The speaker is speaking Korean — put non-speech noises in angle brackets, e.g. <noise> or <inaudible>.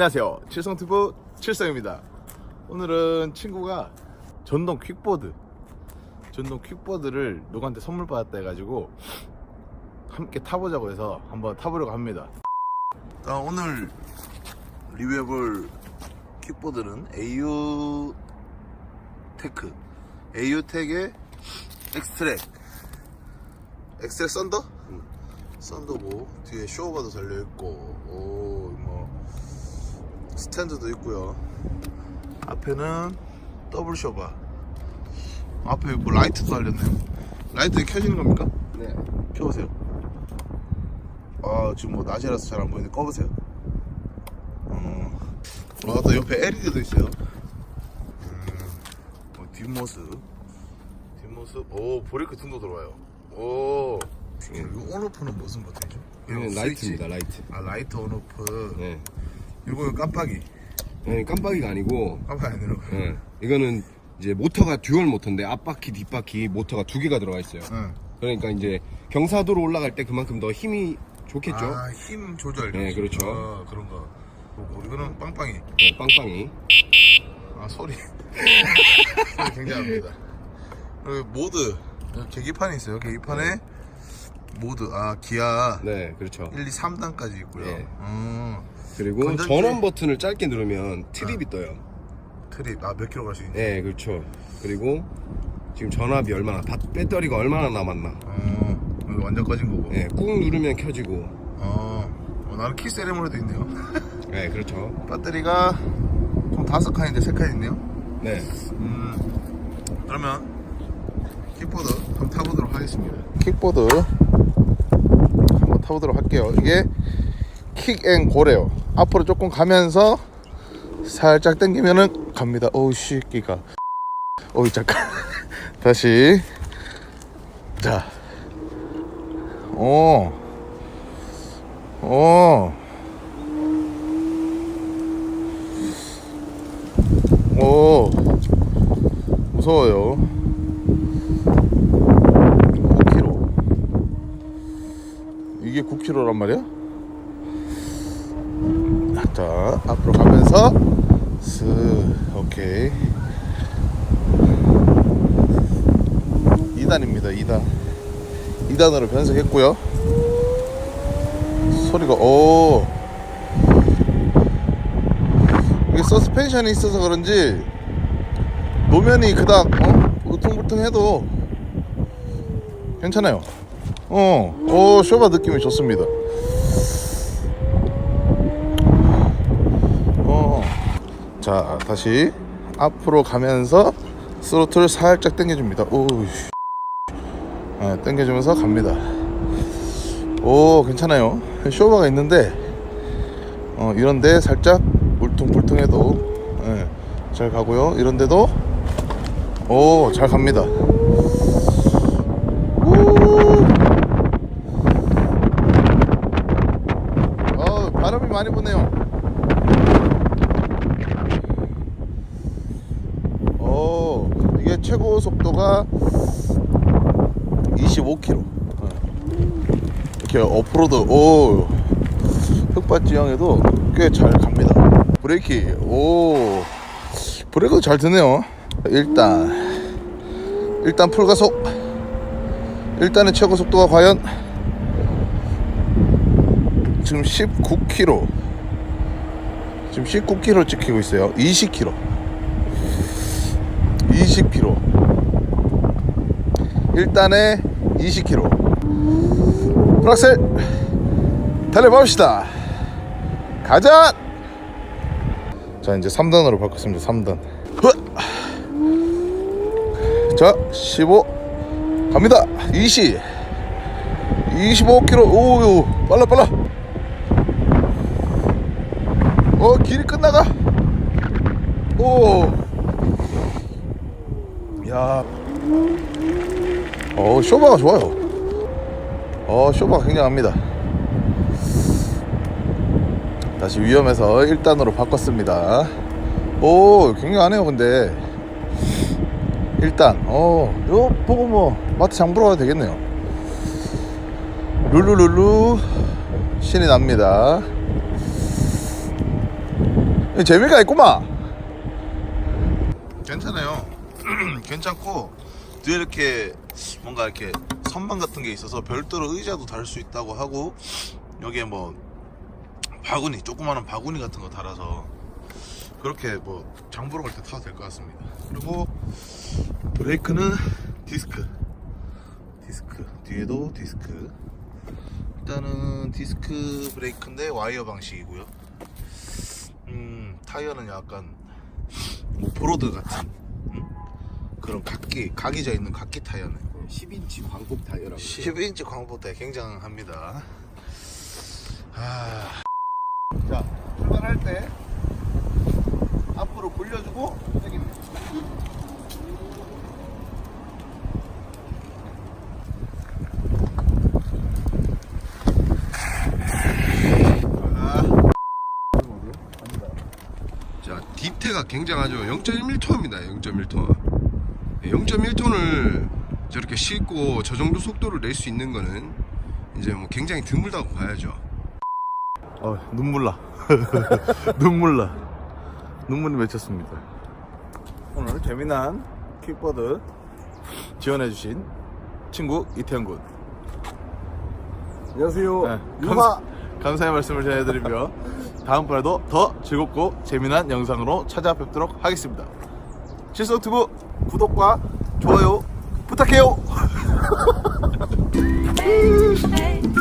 안녕하세요. 칠성튜브 칠성입니다. 오늘은 친구가 전동 퀵보드, 전동 퀵보드를 누구한테 선물 받았다 해가지고 함께 타보자고 해서 한번 타보려고 합니다. 자, 오늘 리뷰해볼 퀵보드는 AU 테크, AU 텍의 엑스트랙, 엑스트랙 썬더? 썬더고 뒤에 쇼버도 달려 있고, 오, 뭐 스탠드도 있고요. 앞에는 더블 쇼바. 앞에 뭐 라이트도 달렸네요. 라이트 켜지는 겁니까? 네. 켜보세요. 아 지금 뭐 낮이라서 잘 안 보이는데 꺼보세요. 어. 아, 또 옆에 LED도 있어요. 음, 뭐 뒷모습. 뒷모습. 오 브레이크 등도 들어와요. 오. 이 온오프는 무슨 버튼이죠? 이건 이거 라이트입니다. 라이트. 아 라이트 온오프. 네. 이거는 깜빡이. 네, 깜빡이가 아니고, 깜빡이 안 들어가요. 네. 이거는 이제 모터가 듀얼 모터인데 앞바퀴, 뒷바퀴 모터가 두 개가 들어가 있어요. 응. 그러니까 이제 경사도로 올라갈 때 그만큼 더 힘이 좋겠죠. 아, 힘 조절. 네, 그렇죠. 아, 그런 거. 그리고 이거는 빵빵이. 네, 빵빵이. 아, 소리. <laughs> 소리 굉장합니다. 그리고 모드. 여기 계기판이 있어요. 계기판에 모드. 아, 기아 네, 그렇죠. 1, 2, 3단까지 있고요. 네. 음, 그리고 건전지- 전원 버튼을 짧게 누르면 트립이 떠요. 트립. 아, 몇 킬로 갈 수 있는지. 네, 그렇죠. 그리고 지금 전압이 얼마나, 바- 배터리가 얼마나 남았나. 어, 이거 완전 꺼진 거고. 네, 꾹 누르면 켜지고. 어, 어, 나는 키 세레모니도 있네요. <laughs> 네, 그렇죠. 배터리가 총 다섯 칸인데 세 칸 있네요. 네. 음, 그러면 킥보드 한번 타보도록 하겠습니다. 킥보드 한번 타보도록 할게요. 이게 킥 앤 고래요. 앞으로 조금 가면서 살짝 당기면은 갑니다. 오우 씨끼가. 오이 잠깐. 다시. 자. 오. 오. 오. 무서워요. 9kg. 이게 9kg란 말이야? 자, 앞으로 가면서 스 오케이. 2단입니다. 2단. 2단으로 변속했고요. 소리가 오. 이게 서스펜션이 있어서 그런지 노면이 그닥 어? 울퉁불퉁해도 괜찮아요. 어, 오 쇼바 느낌이 좋습니다. 어, 자 다시 앞으로 가면서 스로틀 살짝 당겨줍니다. 오, 씨. 아, 당겨주면서 갑니다. 오 괜찮아요. 쇼바가 있는데 어, 이런데 살짝 울퉁불퉁해도 예, 잘 가고요. 이런데도 오, 잘 갑니다. 우! 어, 바람이 많이 부네요. 어, 이게 최고 속도가 25km. 이렇게 어프로드, 오, 흙밭 지형에도 꽤 잘 갑니다. 브레이키, 오, 브레이크도 잘 드네요. 일단 일단 풀가속 일단의 최고 속도가 과연 지금 19km 지금 19km 찍히고 있어요 20km 20km 일단의 20km 프락셀 달려봅시다 가자 자 이제 3단으로 바꿨습니다 3단 자, 15 갑니다. 20 25km. 오, 빨라 빨라. 어, 길이 끝나가. 오. 야. 어, 쇼바가 좋아요. 어, 쇼바가 굉장합니다. 다시 위험해서 1단으로 바꿨습니다. 오, 굉장하네요, 근데. 일단 어 이거 보고 뭐 마트 장 보러 가도 되겠네요 룰루룰루 신이 납니다 재미가 있구만. 괜찮아요. <clears throat> 괜찮고 뒤에 이렇게 뭔가 이렇게 선반 같은 게 있어서 별도로 의자도 달 수 있다고 하고 여기에 뭐 바구니 조그마한 바구니 같은 거 달아서 그렇게 뭐 장보러 갈 때 타도 될 것 같습니다. 그리고 브레이크는 디스크 디스크 뒤에도 디스크 일단은 디스크 브레이크인데 와이어 방식이고요. 음 타이어는 약간 오프로드 같은 음? 그런 각기 각이 져 있는 각기 타이어네. 10인치 광폭 타이어라고 12인치 광보대 굉장합니다. 아... 자 출발할 때 앞으로 굴려주고 자 딥태가 굉장하죠. 0.1톤입니다. 0.1톤 0.1톤을 저렇게 싣고 저 정도 속도를 낼 수 있는 거는 이제 뭐 굉장히 드물다고 봐야죠 어, 눈물 나. <laughs> 눈물 나. 눈물이 맺혔습니다. 오늘 재미난 킥보드 지원해주신 친구 이태현 군. 안녕하세요 네, 감사, 감사 의 말씀을 전해드리며 다음번에도 더 즐겁고 재미난 영상으로 찾아뵙도록 하겠습니다. 실수투브 구독과 좋아요 부탁해요. <laughs>